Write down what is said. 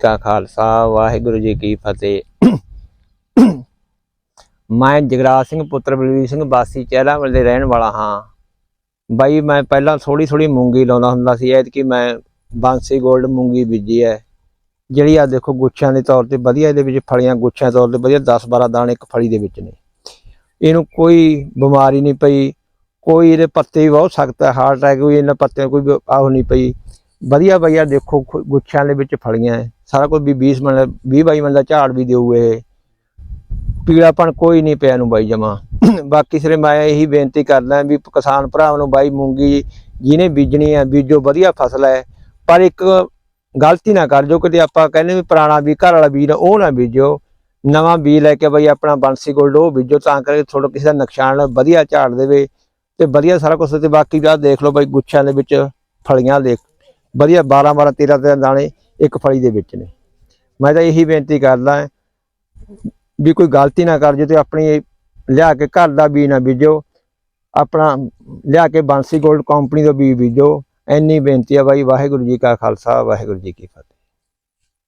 ਕਾ ਖਾਲਸਾ, ਵਾਹਿਗੁਰੂ ਜੀ ਕੀ ਫਤਿਹ। ਮੈਂ ਜਗਰਾਜ ਸਿੰਘ, ਪੁੱਤਰ ਬਲਵੀਰ ਸਿੰਘ ਬਾਸੀ ਚਹਿਲਾਵਾਲ ਦੇ ਰਹਿਣ ਵਾਲਾ ਹਾਂ। ਬਾਈ, ਮੈਂ ਪਹਿਲਾਂ ਥੋੜੀ ਥੋੜੀ ਮੂੰਗੀ ਲਾਉਂਦਾ ਹੁੰਦਾ ਸੀ, ਐਤਕੀ ਮੈਂ ਬਾਂਸੀ 골ਡ ਮੂੰਗੀ ਬੀਜੀ ਹੈ ਜਿਹੜੀ ਆ ਦੇਖੋ ਗੁੱਛਿਆਂ ਦੇ ਤੌਰ ਤੇ ਵਧੀਆ, ਇਹਦੇ ਵਿੱਚ ਫਲੀਆਂ ਗੁੱਛਿਆਂ ਤੌਰ ਤੇ ਵਧੀਆ 10 12 ਦਾਣੇ ਇੱਕ ਫਲੀ ਦੇ ਵਿੱਚ ਨੇ। ਇਹਨੂੰ ਕੋਈ ਬਿਮਾਰੀ ਨਹੀਂ ਪਈ, ਕੋਈ ਇਹਦੇ ਪੱਤੇ ਵੀ ਬਹੁਤ ਸਖਤ ਹੈ ਹਾਰਟ ਅਟੈਕ ਕੋਈ ਇਹਨਾਂ ਪੱਤਿਆਂ ਕੋਈ ਆਹ ਨਹੀਂ ਪਈ। ਵਧੀਆ ਵਧੀਆ ਦੇਖੋ ਖੁ- ਗੁੱਛਿਆਂ ਦੇ ਵਿੱਚ ਫਲੀਆਂ ਹੈ ਸਾਰਾ ਕੁਝ ਵੀ 20 ਮਣ 20 22 ਮਣ ਝਾੜ ਵੀ ਦਿਓ ਇਹ। ਪੀਲਾਪਣ ਕੋਈ ਨਹੀਂ ਪਿਆ ਨੂੰ ਬਾਈ ਜਮਾ। ਬਾਕੀ ਸਿਰੇ ਮੈਂ ਇਹੀ ਬੇਨਤੀ ਕਰਦਾ ਵੀ ਕਿਸਾਨ ਭਰਾਵਾਂ ਨੂੰ ਬਾਈ ਮੂੰਗੀ ਜਿਹਨੇ ਬੀਜਣੀ ਹੈ, ਬੀਜੋ, ਵਧੀਆ ਫਸਲ ਹੈ। ਪਰ ਇੱਕ ਗਲਤੀ ਨਾ ਕਰ ਜੋ, ਕਿਤੇ ਆਪਾਂ ਕਹਿੰਦੇ ਵੀ ਪੁਰਾਣਾ ਵੀ ਘਰ ਵਾਲਾ ਬੀਜ ਉਹ ਨਾ ਬੀਜੋ। ਨਵਾਂ ਬੀਜ ਲੈ ਕੇ ਬਈ ਆਪਣਾ ਬੰਸੀ ਗੋਲਡ ਉਹ ਬੀਜੋ, ਤਾਂ ਕਰਕੇ ਥੋੜਾ ਕਿਸੇ ਦਾ ਨੁਕਸਾਨ ਵਧੀਆ ਝਾੜ ਦੇਵੇ ਤੇ ਵਧੀਆ ਸਾਰਾ ਕੁਝ ਤੇ ਬਾਕੀ ਆ ਦੇਖ ਲਓ ਬਈ ਗੁੱਛਿਆਂ ਦੇ ਵਿੱਚ ਫਲੀਆਂ ਦੇਖ। ਵਧੀਆ 12 12 13 13 ਦਾਣੇ ਇੱਕ ਫਲੀ ਦੇ ਵਿੱਚ ਨੇ। ਮੈਂ ਤਾਂ ਇਹੀ ਬੇਨਤੀ ਕਰਦਾ ਵੀ ਕੋਈ ਗਲਤੀ ਨਾ ਕਰ ਜੇ ਤੇ ਆਪਣੀ ਲਿਆ ਕੇ ਘਰ ਦਾ ਬੀਜ ਨਾ ਬੀਜੋ। ਆਪਣਾ ਲਿਆ ਕੇ ਬਾਂਸੀ ਗੋਲਡ ਕੰਪਨੀ ਦਾ ਬੀਜ ਬੀਜੋ। ਇੰਨੀ ਬੇਨਤੀ ਆ ਬਾਈ। ਵਾਹਿਗੁਰੂ ਜੀ ਕਾ ਖਾਲਸਾ, ਵਾਹਿਗੁਰੂ ਜੀ ਕੀ ਫਤਿਹ।